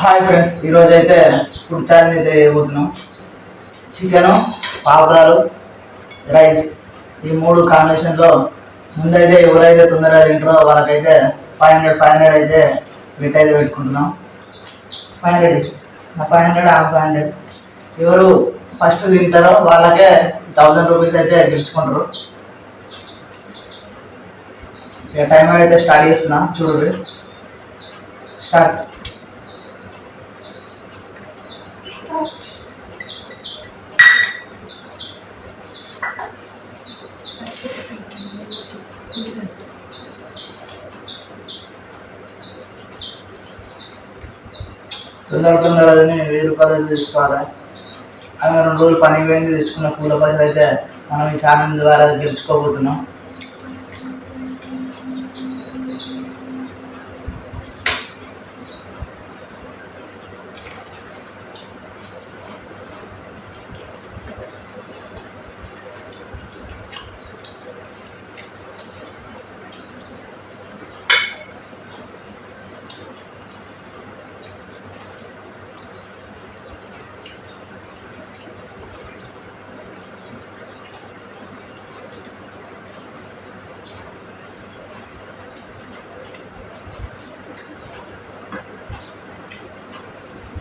Hi friends ఈరోజు అయితే food channel అయితే వేయబోతున్నాం చికెను పాపడాలు రైస్ ఈ మూడు కాంబినేషన్లో ముందైతే ఎవరైతే తొందరగా తింటారో వాళ్ళకైతే ఫైవ్ హండ్రెడ్ ఫైవ్ హండ్రెడ్ అయితే బిట్ అయితే పెట్టుకుంటున్నాం ఫైవ్ హండ్రెడ్ ఫైవ్ హండ్రెడ్ ఆ ఫైవ్ హండ్రెడ్ ఎవరు ఫస్ట్ తింటారో వాళ్ళకే థౌజండ్ రూపీస్ అయితే గెలుచుకుంటారు ఇక టైం అయితే స్టార్ట్ చేస్తున్నా చూడు. స్టార్ట్ తొందర వెయ్యి రూపాయలు తీసుకోవాలి ఆమె రెండు రోజులు పనికి పోయింది తెచ్చుకున్న పూల పైసలు అయితే మనం ఈ ఛానల్ ద్వారా గెలుచుకోబోతున్నాం.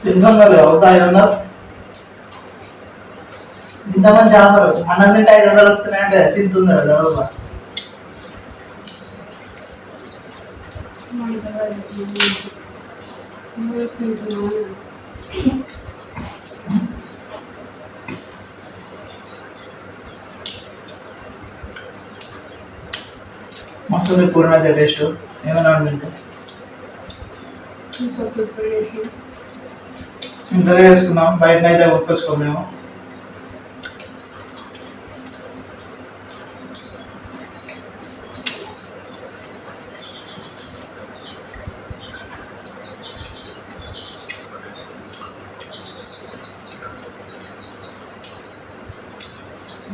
తింటాం అవుతా ఐదు వందలు? ఇంతమంది చేపలు అన్నం తింటే ఐదు వందలు వస్తున్నాయంటే తింటుంది కదా మస్తు ఉంది పూర్ణ టేస్ట్. ఏమైనా ఉంటుంది ఇంట్లో చేసుకున్నాం బయట అయితే కొట్టుకొచ్చుకోం మేము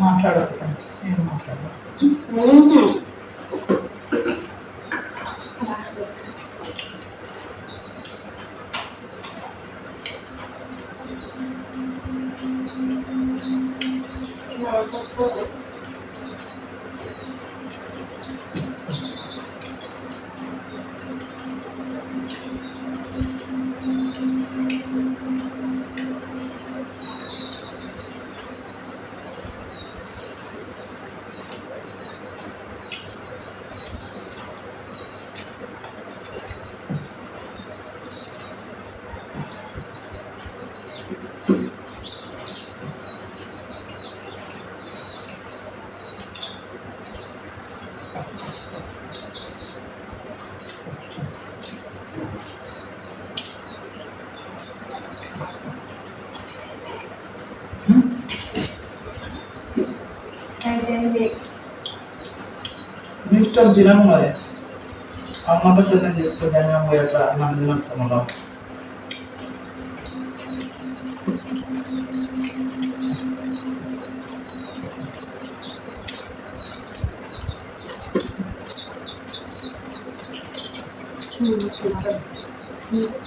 మాట్లాడకండి నేను మాట్లాడదు మీ ఇష్టం తినము మరి అమ్మతో చిన్న చేసుకుంటాను అమ్మ ఎట్లా మనం తినొచ్చు మనం మీరు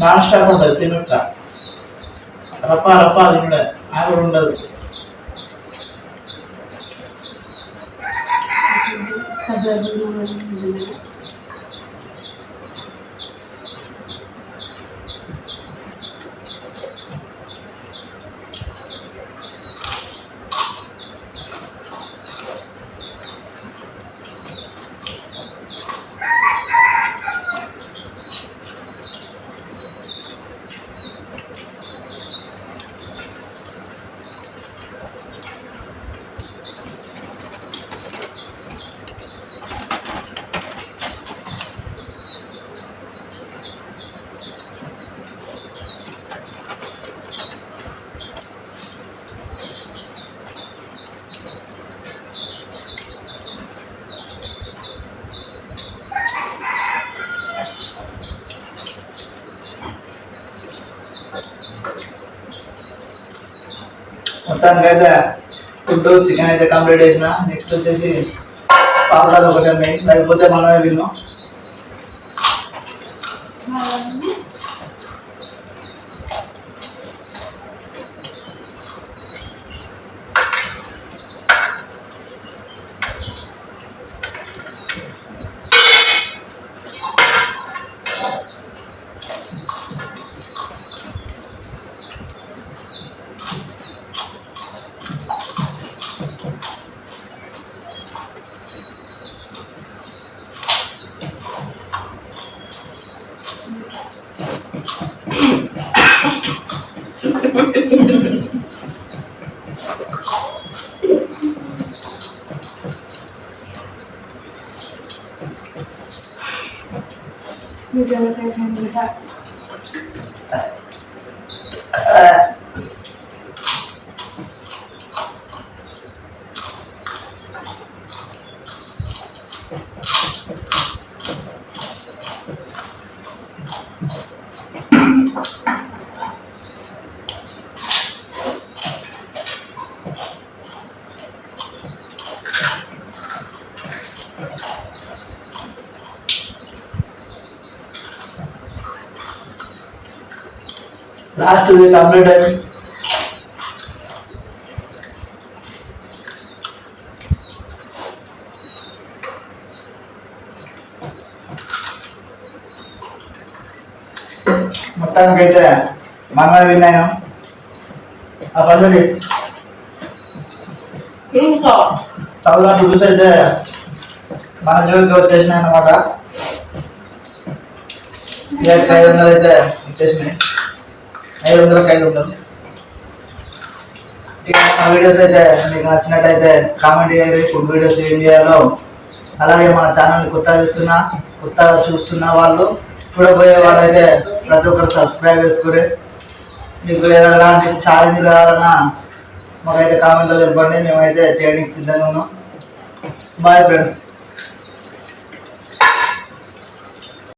నాన్ స్టాప్ ఉంటుంది తినుట రప్ప రప్ప తినుడ ఆకలి ఉండదు మొత్తానికి అయితే ఫుడ్ చికెన్ అయితే కంప్లీట్ చేసిన. నెక్స్ట్ వచ్చేసి పాపడాలు ఒకటి ఉన్నాయి లేకపోతే మనమే విన్నాం You go with her. Last ఇది కంప్లీట్ అయింది. మొత్తానికి అయితే మనమే విన్నాను. ఆ ఇంట్లో చాలా రూల్స్ అయితే మన జోలికి వచ్చేసినాయి అనమాట ఐదు వందలు అయితే వచ్చేసినాయి. ఐదు వందలకు ఐదు వందలు. ఇక వీడియోస్ అయితే మీకు నచ్చినట్టయితే కామెంట్ చేయండి ఫుడ్ వీడియోస్ ఏం చేయాలో. అలాగే మన ఛానల్ని కొత్తగా చూస్తున్నా కొత్తగా చూస్తున్న వాళ్ళు చూడబోయే వాళ్ళు అయితే ప్రతి ఒక్కరు సబ్స్క్రైబ్ చేసుకుని మీకు ఎలాంటి ఛాలెంజ్ కావాలన్నా మాకైతే కామెంట్లో తెలపండి. మేమైతే చేయడానికి సిద్ధంగా ఉన్నాం. Bye friends